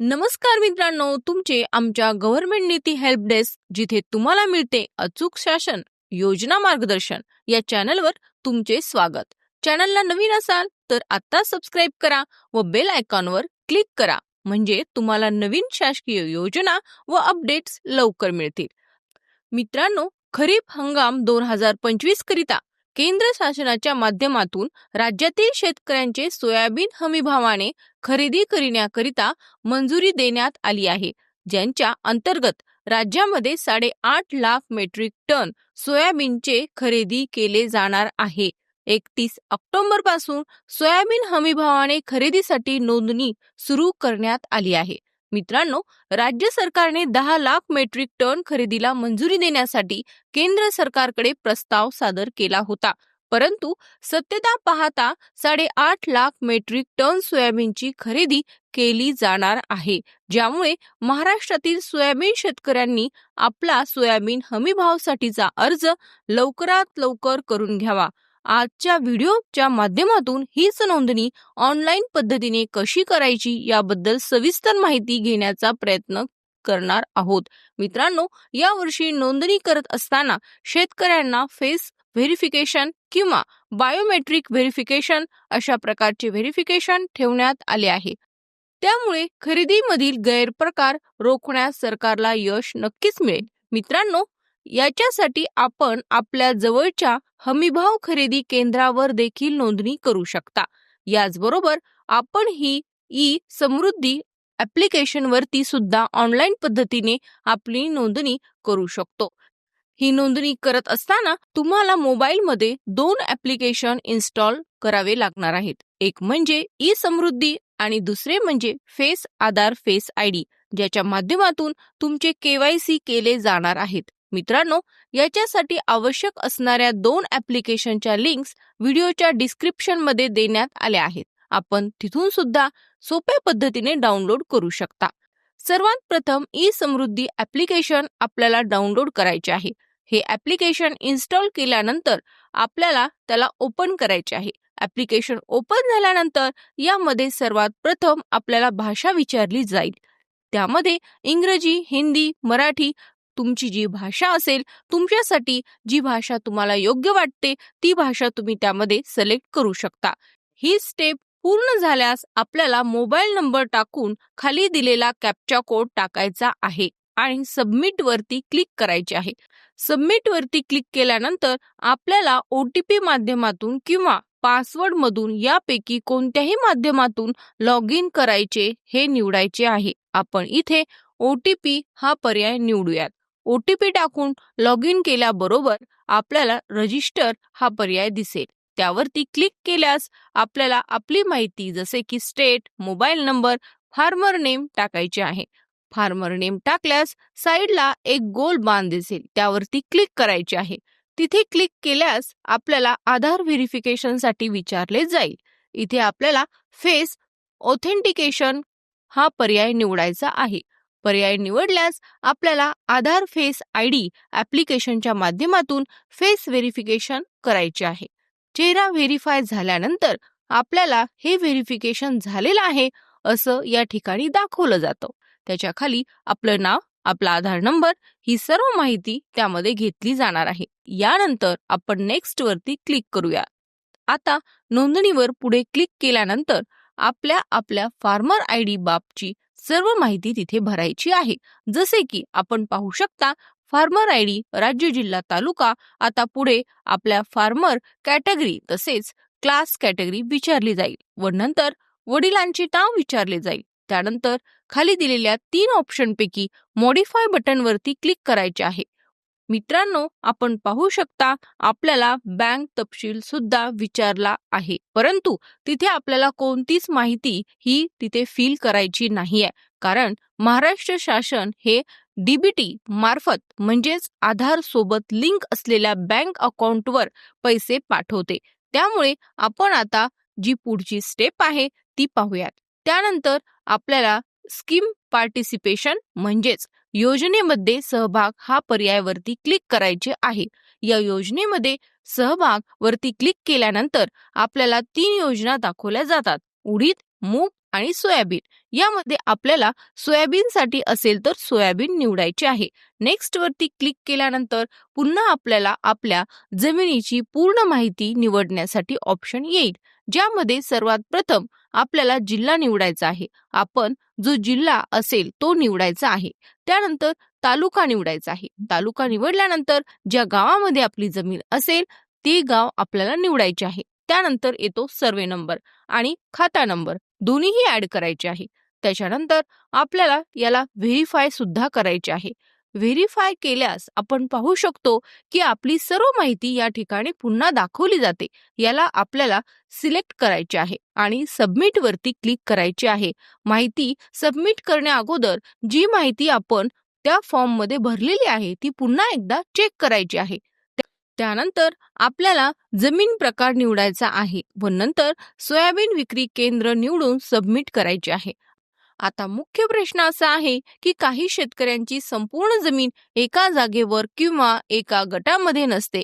नमस्कार मित्रांनो तुमचे आमच्या गव्हर्नमेंट नीती हेल्प डेस्क जिथे तुम्हाला मिळते अचूक शासन योजना मार्गदर्शन या चॅनलवर तुमचे स्वागत. चॅनलला नवीन असाल तर आता सबस्क्राईब करा व बेल आयकॉनवर क्लिक करा. म्हणजे तुम्हाला नवीन शासकीय योजना व अपडेट्स लवकर मिळतील. मित्रांनो खरीप हंगाम दोन हजार पंचवीस करिता केंद्र शासनाच्या माध्यमातून राज्यातील शेतकऱ्यांचे सोयाबीन हमीभावाने खरेदी करण्याकरिता मंजुरी देण्यात आली आहे ज्यांच्या अंतर्गत राज्यामध्ये साडेआठ लाख मेट्रिक टन सोयाबीनचे खरेदी केले जाणार आहे. एकतीस ऑक्टोबरपासून सोयाबीन हमीभावाने खरेदीसाठी नोंदणी सुरू करण्यात आली आहे. मित्रांनो राज्य सरकारने दहा लाख मेट्रिक टन खरेदीला मंजुरी देण्यासाठी केंद्र सरकारकडे प्रस्ताव सादर केला होता. परंतु सत्यता पाहता साडेआठ लाख मेट्रिक टन सोयाबीनची खरेदी केली जाणार आहे ज्यामुळे महाराष्ट्रातील सोयाबीन शेतकऱ्यांनी आपला सोयाबीन हमीभावसाठीचा अर्ज लवकरात लवकर करून घ्यावा. आजच्या व्हिडिओच्या माध्यमातून हीच नोंदणी ऑनलाईन पद्धतीने कशी करायची याबद्दल सविस्तर माहिती घेण्याचा प्रयत्न करणार आहोत. मित्रांनो यावर्षी नोंदणी करत असताना शेतकऱ्यांना फेस व्हेरिफिकेशन किंवा बायोमेट्रिक व्हेरिफिकेशन अशा प्रकारचे व्हेरिफिकेशन ठेवण्यात आले आहे. त्यामुळे खरेदीमधील गैरप्रकार रोखण्यास सरकारला यश नक्कीच मिळेल. मित्रांनो याच्यासाठी आपण आपल्या जवळच्या हमीभाव खरेदी केंद्रावर देखील नोंदणी करू शकता. याचबरोबर आपण ही ई समृद्धी ॲप्लिकेशनवरती सुद्धा ऑनलाईन पद्धतीने आपली नोंदणी करू शकतो. ही नोंदणी करत असताना तुम्हाला मोबाईलमध्ये दोन ऍप्लिकेशन इन्स्टॉल करावे लागणार आहेत. एक म्हणजे ई समृद्धी आणि दुसरे म्हणजे face Aadhaar face I D ज्याच्या माध्यमातून तुमचे केवायसी केले जाणार आहेत. मित्रांनो याच्यासाठी आवश्यक असणाऱ्या दोन ऍप्लिकेशनच्या लिंक्स व्हिडिओच्या डिस्क्रिप्शनमध्ये देण्यात आल्या आहेत. आपण तिथून सुद्धा सोप्या पद्धतीने डाउनलोड करू शकता. सर्वात प्रथम ई समृद्धी ऍप्लिकेशन आपल्याला डाउनलोड करायचे आहे. हे ऍप्लिकेशन इन्स्टॉल केल्यानंतर आपल्याला त्याला ओपन करायचे आहे. ऍप्लिकेशन ओपन झाल्यानंतर यामध्ये सर्वात प्रथम आपल्याला भाषा विचारली जाईल. त्यामध्ये इंग्रजी हिंदी मराठी तुमची जी भाषा असेल तुमच्यासाठी जी भाषा तुम्हाला योग्य वाटते ती भाषा तुम्ही त्यामध्ये सिलेक्ट करू शकता. ही स्टेप पूर्ण झाल्यास आपल्याला मोबाईल नंबर टाकून खाली दिलेला कॅप्चा कोड टाकायचा आहे आणि सबमिट वरती क्लिक करायचे आहे. सबमिट वरती क्लिक केल्यानंतर आपल्याला ओ टी पी माध्यमातून किंवा पासवर्ड मधून यापैकी कोणत्याही माध्यमातून लॉग इन करायचे हे निवडायचे आहे. आपण इथे ओ टी पी हा पर्याय निवडूयात. ओ टी पी टाकून लॉग इन केल्याबरोबर आपल्याला रजिस्टर हा पर्याय दिसेल. त्यावरती क्लिक केल्यास आपल्याला आपली माहिती जसे की state mobile number farmer name टाकायचे आहे. फार्मर नेम टाकल्यास साईडला एक गोल बाण दिसेल. त्यावरती क्लिक करायचे आहे. तिथे क्लिक केल्यास आपल्याला आधार व्हेरिफिकेशनसाठी विचारले जाईल. इथे आपल्याला फेस ऑथेंटिकेशन हा पर्याय निवडायचा आहे. पर्याय निवडल्यास आपल्याला आधार फेस आय डी ऍप्लिकेशनच्या माध्यमातून फेस व्हेरिफिकेशन करायचे आहे. चेहरा व्हेरीफाय झाल्यानंतर आपल्याला हे व्हेरिफिकेशन झालेलं आहे असं या ठिकाणी दाखवलं जातं. त्याच्याखाली आपलं नाव आपला आधार नंबर ही सर्व माहिती त्यामध्ये घेतली जाणार आहे. यानंतर आपण नेक्स्ट वरती क्लिक करूया. आता नोंदणीवर पुढे क्लिक केल्यानंतर आपल्या आपल्या फार्मर आय डी बाबची सर्व माहिती तिथे भरायची आहे. जसे की आपण पाहू शकता फार्मर आय डी राज्य जिल्हा तालुका आता पुढे आपल्या फार्मर कॅटेगरी तसेच क्लास कॅटेगरी विचारली जाईल व नंतर वडिलांचे नाव विचारले जाईल. त्यानंतर खाली दिलेल्या तीन ऑप्शन पैकी बटनवरती बटन वरती क्लिक करायचे आहे. मित्रांनो आपण पाहू शकता आपल्याला बँक तपशील सुद्धा विचारला आहे. परंतु तिथे आपल्याला कोणतीच माहिती ही तिथे फिल करायची नाहीये. कारण महाराष्ट्र शासन हे डीबीटी मार्फत म्हणजेच आधार सोबत लिंक असलेल्या बँक अकाउंटवर पैसे पाठवते. त्यामुळे आपण आता जी पुढची स्टेप आहे ती पाहूयात. त्यानंतर आपल्याला स्कीम पार्टिसिपेशन म्हणजेच योजनेमध्ये सहभाग हा पर्यायावरती क्लिक करायचे आहे. या योजनेमध्ये सहभाग वरती क्लिक केल्यानंतर आपल्याला तीन योजना दाखवल्या जातात. उडीद मूग आणि सोयाबीन. यामध्ये आपल्याला सोयाबीनसाठी असेल तर सोयाबीन निवडायचे आहे. नेक्स्ट वरती क्लिक केल्यानंतर पुन्हा आपल्याला आपल्या जमिनीची पूर्ण माहिती निवडण्यासाठी ऑप्शन येईल. ज्यामध्ये सर्वात प्रथम आपल्याला जिल्हा निवडायचा आहे. आपण जो जिल्हा असेल तो निवडायचा आहे. त्यानंतर तालुका निवडायचा आहे. तालुका निवडल्यानंतर ज्या गावामध्ये आपली जमीन असेल ते गाव आपल्याला निवडायचे आहे. त्यानंतर येतो सर्वे नंबर आणि खाता नंबर. दोन्हीही ऍड करायचे आहे. त्याच्यानंतर आपल्याला याला व्हेरीफाय सुद्धा करायचे आहे. व्हेरीफाय केल्यास आपण पाहू शकतो की आपली सर्व माहिती या ठिकाणी पुन्हा दाखवली जाते. याला आपल्याला सिलेक्ट करायचे आहे आणि सबमिट वरती क्लिक करायचे आहे. माहिती सबमिट करण्या अगोदर जी माहिती आपण त्या फॉर्ममध्ये भरलेली आहे ती पुन्हा एकदा चेक करायची आहे. त्यानंतर आपल्याला जमीन प्रकार निवडायचा आहे व नंतर सोयाबीन विक्री केंद्र निवडून सबमिट करायचे आहे. आता मुख्य प्रश्न असा आहे की काही शेतकऱ्यांची संपूर्ण जमीन एका जागेवर किंवा एका गटामध्ये नसते.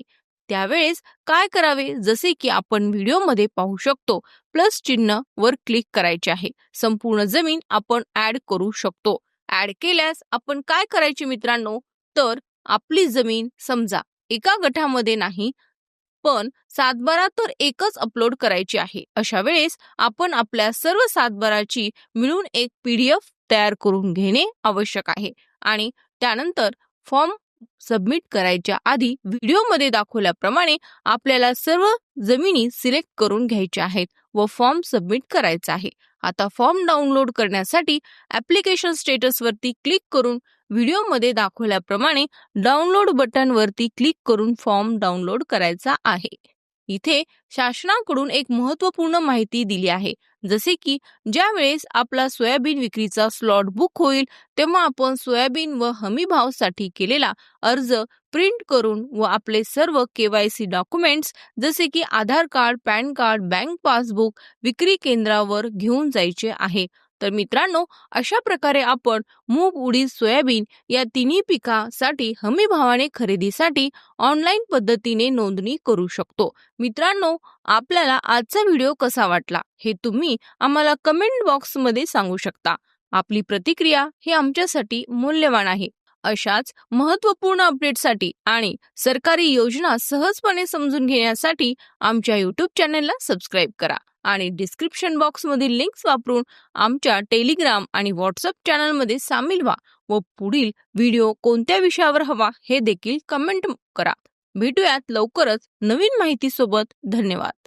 त्यावेळेस काय करावे? जसे की आपण व्हिडिओमध्ये पाहू शकतो प्लस चिन्ह वर क्लिक करायचे आहे. संपूर्ण जमीन आपण ऍड करू शकतो. ऍड केल्यास आपण काय करायचे मित्रांनो? तर आपली जमीन समजा एका गटामध्ये नाही पण सातबारा तर एकच अपलोड करायची आहे. अशा वेळेस आपण आपल्या सर्व सातबाराची मिळून एक पीडीएफ तयार करून घेणे आवश्यक आहे आणि त्यानंतर फॉर्म सबमिट करायच्या आधी व्हिडिओमध्ये दाखवल्याप्रमाणे आपल्याला सर्व जमिनी सिलेक्ट करून घ्यायच्या आहेत व फॉर्म सबमिट करायचा आहे. आता फॉर्म डाउनलोड करण्यासाठी ऍप्लिकेशन स्टेटसवरती क्लिक करून व्हिडिओमध्ये दाखवल्याप्रमाणे डाउनलोड बटनवरती क्लिक करून फॉर्म डाउनलोड करायचा आहे. इथे शासनाकडून एक महत्त्वपूर्ण माहिती दिली आहे. जसे की ज्या वेळेस आपला सोयाबीन विक्रीचा स्लॉट बुक होईल तेव्हा आपण सोयाबीन व हमी भावसाठी केलेला अर्ज प्रिंट करून व आपले सर्व केवायसी डॉक्युमेंट्स जसे की Aadhaar card PAN card bank passbook विक्री केंद्रावर घेऊन जायचे आहे. तर मित्रांनो अशा प्रकारे आपण मूग उडीद सोयाबीन या तिन्ही पिकासाठी हमी भावाने खरेदीसाठी ऑनलाईन पद्धतीने नोंदणी करू शकतो. मित्रांनो आपल्याला आजचा व्हिडिओ कसा वाटला हे तुम्ही आम्हाला कमेंट बॉक्समध्ये सांगू शकता. आपली प्रतिक्रिया हे आमच्यासाठी मूल्यवान आहे. अशाच महत्त्वपूर्ण अपडेटसाठी आणि सरकारी योजना सहजपणे समजून घेण्यासाठी आमच्या यूट्यूब चॅनलला सबस्क्राईब करा. आणि डिस्क्रिप्शन बॉक्समधील लिंक्स वापरून आमच्या टेलिग्राम आणि व्हॉट्सअप चॅनलमध्ये सामील व्हा व पुढील व्हिडिओ कोणत्या विषयावर हवा हे देखील कमेंट करा. भेटूयात लवकरच नवीन माहितीसोबत. धन्यवाद.